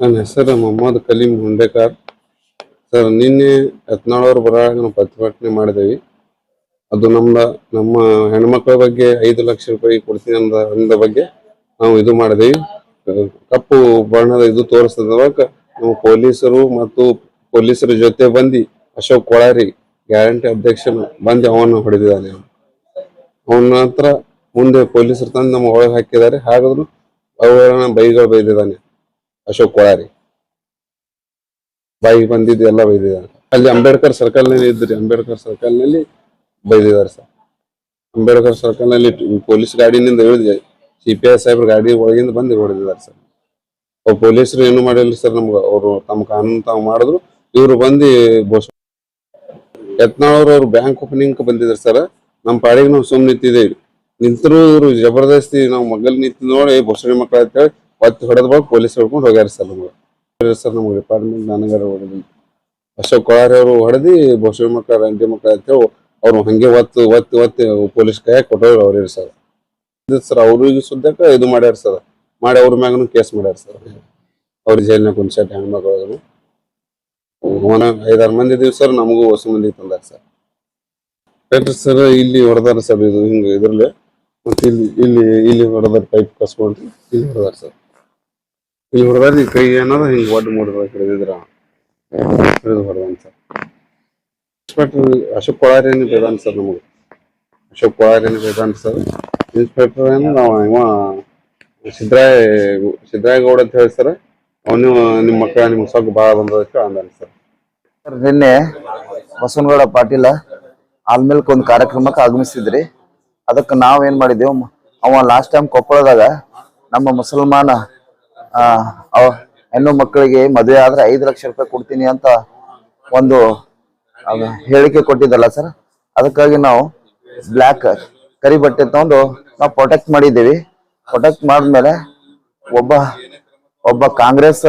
ನನ್ನ ಹೆಸರು ಮೊಹಮ್ಮದ್ ಕಲೀಂ ಹುಂಡೇಕಾರ್. ಸರ್, ನಿನ್ನೆ ಬರೋವಾಗ ನಾವು ಪ್ರತಿಭಟನೆ ಮಾಡಿದೇವಿ. ಅದು ನಮ್ಮ ನಮ್ಮ ಹೆಣ್ಮಕ್ಳ ಬಗ್ಗೆ ಐದು ಲಕ್ಷ ರೂಪಾಯಿ ಕೊಡ್ತೀನಿ ಅಂದ ಅಂದ ಬಗ್ಗೆ ನಾವು ಇದು ಮಾಡಿದೇವಿ. ಕಪ್ಪು ಬಣ್ಣದ ಇದು ತೋರಿಸಿದವಾಗ ನಾವು ಪೊಲೀಸರು ಮತ್ತು ಪೊಲೀಸರ ಜೊತೆ ಬಂದು ಅಶೋಕ್ ಕೊಳಾರಿ ಗ್ಯಾರಂಟಿ ಅಧ್ಯಕ್ಷನ ಬಂದು ಅವನ್ನ ಹೊಡೆದಿದ್ದಾನೆ ಅವನ. ನಂತರ ಮುಂದೆ ಪೊಲೀಸರು ತಂದು ನಮ್ಮ ಒಳಗೆ ಹಾಕಿದ್ದಾರೆ. ಹಾಗಾದ್ರೂ ಅವುಗಳನ್ನ ಬೈಗಳು ಬೈದಿದ್ದಾನೆ. ಅಶೋಕ್ ಕೊಳಾರಿ. ಬಾಯಿಗೆ ಬಂದಿದ್ದು ಎಲ್ಲ ಬೈದಿದ್ದಾರೆ. ಅಲ್ಲಿ ಅಂಬೇಡ್ಕರ್ ಸರ್ಕಲ್ನಲ್ಲಿ ಇದ್ರಿ, ಅಂಬೇಡ್ಕರ್ ಸರ್ಕಲ್ನಲ್ಲಿ ಬೈದಿದ್ದಾರೆ ಸರ್. ಅಂಬೇಡ್ಕರ್ ಸರ್ಕಲ್ನಲ್ಲಿ ಪೊಲೀಸ್ ಗಾಡಿನಿಂದ ಇಳಿದ ಸಿ ಪಿ ಐ ಸಾಹೇಬ್ರ ಗಾಡಿ ಒಳಗಿಂದ ಬಂದು ಹೊಡೆದಿದ್ದಾರೆ ಸರ್. ಅವ್ರು ಪೊಲೀಸರು ಏನು ಮಾಡಿಲ್ಲ ಸರ್ ನಮ್ಗೆ, ಅವರು ತಮ್ಮ ಕಾನೂನು ತಾವು ಮಾಡಿದ್ರು, ಇವರು ಬಂದು ಘೋಷ ಯತ್ನಾಳವ್ರು ಅವ್ರು ಬ್ಯಾಂಕ್ ಓಪನಿಂಗ್ ಬಂದಿದ್ರು ಸರ್. ನಮ್ಮ ಪಾಡಿಗೆ ನಾವು ಸುಮ್ಮನೆ ನಿಂತಿದ್ದೇವೆ ನಿಂತರೂ ಇವರು ಜಬರ್ದಸ್ತಿ ನಾವು ಮಗಲ್ ನಿಂತು ನೋಡಿ ಬೊಸಡಿ ಮಕ್ಕಳ ಅಂತೇಳಿ ಒತ್ತಿ ಹೊಡೆದ ಬಳಿಕ ಪೊಲೀಸ್ ಹೊಡ್ಕೊಂಡು ಹೋಗ್ಯಾರ ಸರ್ ನಮ್ಗೆ. ಸರ್ ನಮ್ಗೆ ಡಿಪಾರ್ಟ್ಮೆಂಟ್ ನನಗಾರ ಹೊಡೆದಿಲ್ಲ ಅಶೋಕ್ ಕೊಳಾರಿ ಅವರು ಹೊಡೆದಿ ಬಸವ ಮಕ್ಕಳ ರಂಟಿ ಮಕ್ಕಳ ಅಂತೇಳಿ ಅವ್ರು ಹಂಗೆ ಒತ್ತು, ಒತ್ತಿ ಒತ್ತಿ ಪೊಲೀಸ್ ಕೈಯಾಗ ಕೊಟ್ಟವ್ರು ಅವ್ರಿ ಸರ್. ಇದು ಸರ್ ಅವ್ರಿಗೆ ಸುದ್ದಕ್ಕೆ ಇದು ಮಾಡ್ಯಾರ ಸರ್. ಮಾಡಿ ಅವ್ರ ಮ್ಯಾಗನು ಕೇಸ್ ಮಾಡ್ಯಾರ ಸರ್. ಅವ್ರ ಜೈಲ್ನಾಗ ಕುಂದ್ಸಟ್ ಹೆಣ್ಮಕ್ಳು ಐದಾರು ಮಂದಿ ಇದೀವಿ ಸರ್, ನಮಗೂ ಹೊಸ ಮಂದಿ ತಂದಾರ ಸರ್. ಡಾಕ್ಟರ್ ಸರ್ ಇಲ್ಲಿ ಹೊಡೆದಾರ ಸರ್ ಇದು ಹಿಂಗ ಇದ್ರಲ್ಲಿ. ಮತ್ತೆ ಇಲ್ಲಿ ಇಲ್ಲಿ ಇಲ್ಲಿ ಹೊಡೆದಾರ ಪೈಪ್ ಕಸ್ಕೊಂಡ್ರಿ, ಇಲ್ಲಿ ಹೊಡೆದಾರ ಸರ್. ಇಲ್ಲಿ ಹೊಡೆದಾರ ಕೈ ಏನಾದ್ರು ಹಿಂಗ್ ಒಡ್ಡು ಮೂಡಿದ್ರ ಹಿಡಿದಿದ್ರ ಹಿಡಿದು ಹೊಡೆದಂತ ಇನ್ಸ್ಪೆಕ್ಟರ್ ಅಶೋಕ್ ಕೊಳಾರಿಯನ್ನು ಬೇಡ ಸರ್ ನಮಗೆ. ಅಶೋಕ್ ಕೊಳಾರಿಯನ್ನು ಬೇಡ ಸರ್. ಇನ್ಸ್ಪೆಕ್ಟರ್ ಏನು ನಾವು ಇವ ಸಿದ್ದರಾಯ ಸಿದ್ದರಾಯಗೌಡ ಅಂತ ಹೇಳಿ ಸರ್. ಅವನು ನಿಮ್ಮ ಮಕ್ಕಳ ನಿಮ್ಗೆ ಸೊಕ್ಕ ಭಾಳ ಬಂದದಕ್ಕೆ ಅಂದಾನ ಸರ್. ಸರ್, ನಿನ್ನೆ ಬಸವನಗೌಡ ಪಾಟೀಲ ಆಲ್ಮೇಲ್ಕ್ ಒಂದು ಕಾರ್ಯಕ್ರಮಕ್ಕೆ ಆಗಮಿಸಿದ್ರಿ. ಅದಕ್ಕೆ ನಾವ್ ಏನ್ ಮಾಡಿದೇವು ಅವ ಲಾಸ್ಟ್ ಟೈಮ್ ಕೊಪ್ಪಳದಾಗ ನಮ್ಮ ಮುಸಲ್ಮಾನ ಹೆಣ್ಣು ಮಕ್ಕಳಿಗೆ ಮದುವೆ ಆದ್ರೆ ಐದು ಲಕ್ಷ ರೂಪಾಯಿ ಕೊಡ್ತೀನಿ ಅಂತ ಒಂದು ಹೇಳಿಕೆ ಕೊಟ್ಟಿದ್ದಲ್ಲ ಸರ್ ಅದಕ್ಕಾಗಿ ನಾವು ಬ್ಲ್ಯಾಕ್ ಕರಿ ಬಟ್ಟೆ ತಗೊಂಡು ನಾವು ಪ್ರೊಟೆಕ್ಟ್ ಮಾಡಿದ್ದೀವಿ. ಪ್ರೊಟೆಕ್ಟ್ ಮಾಡಿದ್ಮೇಲೆ ಒಬ್ಬ ಒಬ್ಬ ಕಾಂಗ್ರೆಸ್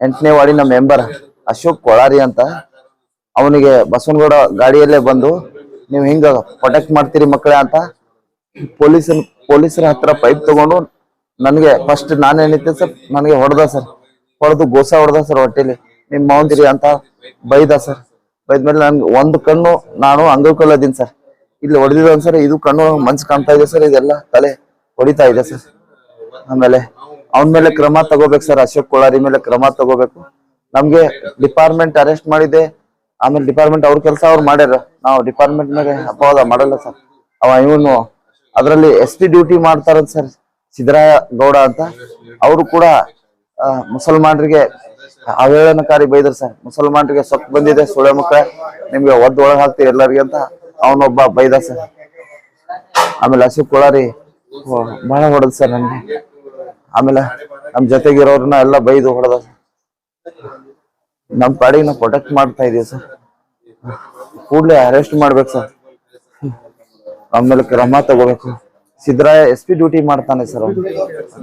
ಎಂಟನೇ ವಾರ್ಡಿನ ಮೆಂಬರ್ ಅಶೋಕ್ ಕೊಳಾರಿ ಅಂತ ಅವನಿಗೆ ಬಸವನಗೌಡ ಗಾಡಿಯಲ್ಲೇ ಬಂದು, ನೀವು ಹಿಂಗ ಪ್ರೊಟೆಕ್ಟ್ ಮಾಡ್ತೀರಿ ಮಕ್ಕಳೇ ಅಂತ ಪೊಲೀಸನ್, ಪೊಲೀಸರ ಹತ್ರ ಪೈಪ್ ತಗೊಂಡು ನನಗೆ ಫಸ್ಟ್ ನಾನೇನಿದ್ದೆ ಸರ್ ನನಗೆ ಹೊಡೆದ ಸರ್ ಹೊಡೆದು ಗೋಸ ಹೊಡೆದ ಸರ್ ಹೊಟ್ಟೆಲಿ. ನಿಮ್ ಮಾವಂದಿರಿ ಅಂತ ಬೈದ ಸರ್ ಬೈದ್ಮೇಲೆ ನನ್ಗೆ ಒಂದು ಕಣ್ಣು ನಾನು ಅಂಗವಿಕಲ ಸರ್ ಇಲ್ಲಿ ಹೊಡೆದಿದ್ದ ಸರ್ ಇದು ಕಣ್ಣು ಮನ್ಸ್ ಕಾಣ್ತಾ ಇದೆ ಸರ್ ಇದೆಲ್ಲ ತಲೆ ಹೊಡಿತಾ ಇದೆ ಸರ್ ಆಮೇಲೆ ಅವನ ಮೇಲೆ ಕ್ರಮ ತಗೋಬೇಕು ಸರ್ ಅಶೋಕ್ ಕೋಳಾರಿ ಮೇಲೆ ಕ್ರಮ ತಗೋಬೇಕು. ನಮ್ಗೆ ಡಿಪಾರ್ಟ್ಮೆಂಟ್ ಅರೆಸ್ಟ್ ಮಾಡಿದೆ ಆಮೇಲೆ ಡಿಪಾರ್ಟ್ಮೆಂಟ್ ಅವ್ರ ಕೆಲಸ ಅವ್ರು ಮಾಡ್ಯಾರ. ನಾವು ಡಿಪಾರ್ಟ್ಮೆಂಟ್ ಮೇಲೆ ಅಪವಾದ ಮಾಡಲ್ಲ ಸರ್ ಅವ ಇವನು ಅದರಲ್ಲಿ ಎಸ್ ಪಿ ಡ್ಯೂಟಿ ಮಾಡ್ತಾರಂತ ಸರ್ ಸಿದ್ದರಾಯ ಗೌಡ ಅಂತ. ಅವರು ಕೂಡ ಮುಸಲ್ಮಾನರಿಗೆ ಅವೇಳನಕಾರಿ ಬೈದ್ರು ಸರ್. ಮುಸಲ್ಮಾನರಿಗೆ ಸೊಕ್ಕು ಬಂದಿದೆ ಸುಳೆ ಮುಖ. ನಿಮ್ಗೆ ಒದ್ದು ಒಳಗೆ ಹಾಕ್ತೀವಿ ಎಲ್ಲರಿಗೆ ಅಂತ ಅವನೊಬ್ಬ ಬೈದ ಸರ್. ಆಮೇಲೆ ಹಸಿ ಕೊಳಾರಿ ಬಹಳ ಹೊಡೆದ್ ಸರ್ ನನಗೆ. ಆಮೇಲೆ ನಮ್ ಜೊತೆಗಿರೋರನ್ನ ಎಲ್ಲ ಬೈದು ಹೊಡೆದ ನಮ್ ಪಾಡಿಗೆ ನಾವು ಪ್ರೊಟೆಕ್ಟ್ ಮಾಡ್ತಾ ಇದೀವಿ ಸರ್. ಕೂಡಲೇ ಅರೆಸ್ಟ್ ಮಾಡ್ಬೇಕು ಸರ್. ಆಮೇಲೆ ಕ್ರಮ ತಗೋಬೇಕು. ಸಿದ್ದರಾಯ ಎಸ್ ಪಿ ಡ್ಯೂಟಿ ಮಾಡ್ತಾನೆ ಸರ್ ಅವನು.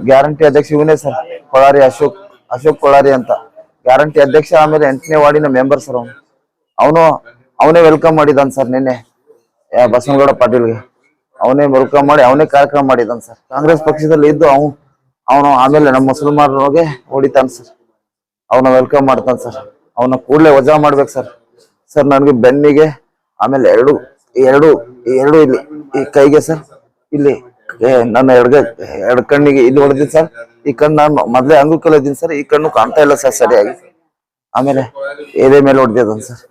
ಗ್ಯಾರಂಟಿ ಅಧ್ಯಕ್ಷ ಇವನೇ ಸರ್, ಕೊಳಾರಿ ಅಶೋಕ್ ಅಶೋಕ್ ಕೊಳಾರಿ ಅಂತ. ಗ್ಯಾರಂಟಿ ಅಧ್ಯಕ್ಷ ಆಮೇಲೆ ಎಂಟನೇ ವಾರ್ಡಿನ ಮೆಂಬರ್ ಸರ್ ಅವನು. ಅವನು, ಅವನೇ ವೆಲ್ಕಮ್ ಮಾಡಿದಾನ್ ಸರ್ ನಿನ್ನೆ ಬಸವನಗೌಡ ಪಾಟೀಲ್ಗೆ. ಅವನೇ ವೆಲ್ಕಮ್ ಮಾಡಿ, ಅವನೇ ಕಾರ್ಯಕ್ರಮ ಮಾಡಿದಾನ್ ಸರ್. ಕಾಂಗ್ರೆಸ್ ಪಕ್ಷದಲ್ಲಿ ಇದ್ದು ಅವನು ಅವನು ಆಮೇಲೆ ನಮ್ಮ ಮುಸಲ್ಮಾನರೊಳಗೆ ಹೊಡಿತಾನೆ ಸರ್. ಅವನ ವೆಲ್ಕಮ್ ಮಾಡ್ತಾನೆ ಸರ್. ಅವನ ಕೂಡಲೇ ವಜಾ ಮಾಡ್ಬೇಕು ಸರ್. ಸರ್, ನನಗೆ ಬೆನ್ನಿಗೆ ಆಮೇಲೆ ಎರಡು ಎರಡು ಎರಡು ಇಲ್ಲಿ ಈ ಕೈಗೆ ಸರ್. ಇಲ್ಲಿ ನನ್ನ ಎಡಗ, ಎಡ ಕಣ್ಣಿಗೆ ಇಲ್ಲಿ ಹೊಡೆದಿನಿ ಸರ್. ಈ ಕಣ್ಣು ನಾನು ಮೊದಲೇ ಅಂಗುಕಲ್ ಇದ್ದೀನಿ ಸರ್. ಈ ಕಣ್ಣು ಕಾಣ್ತಾ ಇಲ್ಲ ಸರ್ ಸರಿಯಾಗಿ. ಆಮೇಲೆ ಎದೆ ಮೇಲೆ ಹೊಡೆದ ಸರ್.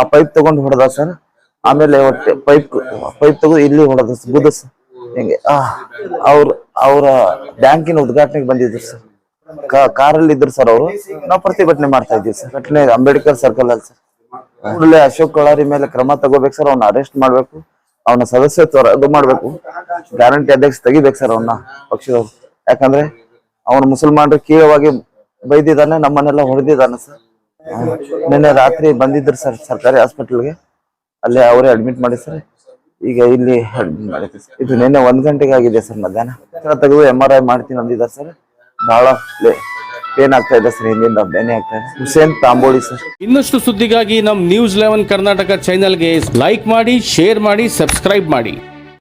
ಆ ಪೈಪ್ ತಗೊಂಡು ಹೊಡೆದ ಸರ್. ಆಮೇಲೆ ಹೊಟ್ಟೆ ಪೈಪ್ ಪೈಪ್ ತಗೊಂಡು ಇಲ್ಲಿ ಹೊಡೆದ ಬುದ್ಧ ಸರ್. ಹಿಂಗೆ? ಅವ್ರ, ಅವರ ಬ್ಯಾಂಕಿನ ಉದ್ಘಾಟನೆಗೆ ಬಂದಿದ್ರು ಸರ್. ಕಾರಲ್ಲಿ ಇದ್ರು ಸರ್ ಅವರು. ನಾವು ಪ್ರತಿಭಟನೆ ಮಾಡ್ತಾ ಇದ್ದೀವಿ ಸರ್. ಘಟನೆ ಅಂಬೇಡ್ಕರ್ ಸರ್ಕಲ್ ಅಲ್ಲಿ ಸರ್. ಕೂಡಲೇ ಅಶೋಕ್ ಕೊಳಾರಿ ಮೇಲೆ ಕ್ರಮ ತಗೋಬೇಕು ಸರ್. ಅವ್ನ ಅರೆಸ್ಟ್ ಮಾಡ್ಬೇಕು. ಅವನ ಸದಸ್ಯತ್ವ ರದ್ದು ಮಾಡ್ಬೇಕು. ಗ್ಯಾರಂಟಿ ಅಧ್ಯಕ್ಷ ತೆಗಿಬೇಕು ಸರ್ ಅವನ್ನ ಪಕ್ಷದವ್ರು. ಯಾಕಂದ್ರೆ ಅವನು ಮುಸಲ್ಮಾನರು ಕೀಳವಾಗಿ ಬೈದಿದ್ದಾನೆ, ನಮ್ಮನ್ನೆಲ್ಲ ಹೊಡೆದಿದ್ದಾನೆ ಸರ್ ನಿನ್ನೆ ರಾತ್ರಿ ಬಂದಿದ್ರು ಸರ್ ಸರ್ಕಾರಿ ಹಾಸ್ಪಿಟಲ್ಗೆ ಅಲ್ಲೇ ಅವರೇ ಅಡ್ಮಿಟ್ ಮಾಡಿ ಸರ್ ಈಗ ಇಲ್ಲಿ ಇದು ನಿನ್ನೆ ಒಂದ್ ಗಂಟೆಗೆ ಆಗಿದೆ ಸರ್ ಮಧ್ಯಾಹ್ನ. ತೆಗೆದು ಎಂ ಆರ್ ಐ ಮಾಡ್ತೀನಿ ಅಂದಿದ್ದಾರೆ ಸರ್ ಬಹಳ ಪೇನ್ ಆಗ್ತಾ ಇದೆ ಸರ್ ಹಿಂದಿಂದ ಬೇನೆ ಆಗ್ತಾ ಇದೆ? ಹುಸೇನ್ ತಾಂಬೋಳಿ ಸರ್. ಇನ್ನಷ್ಟು ಸುದ್ದಿಗಾಗಿ ನಮ್ಮ ನ್ಯೂಸ್ ಲೆವೆನ್ ಕರ್ನಾಟಕ ಚಾನೆಲ್ಗೆ ಲೈಕ್ ಮಾಡಿ ಶೇರ್ ಮಾಡಿ ಸಬ್ಸ್ಕ್ರೈಬ್ ಮಾಡಿ.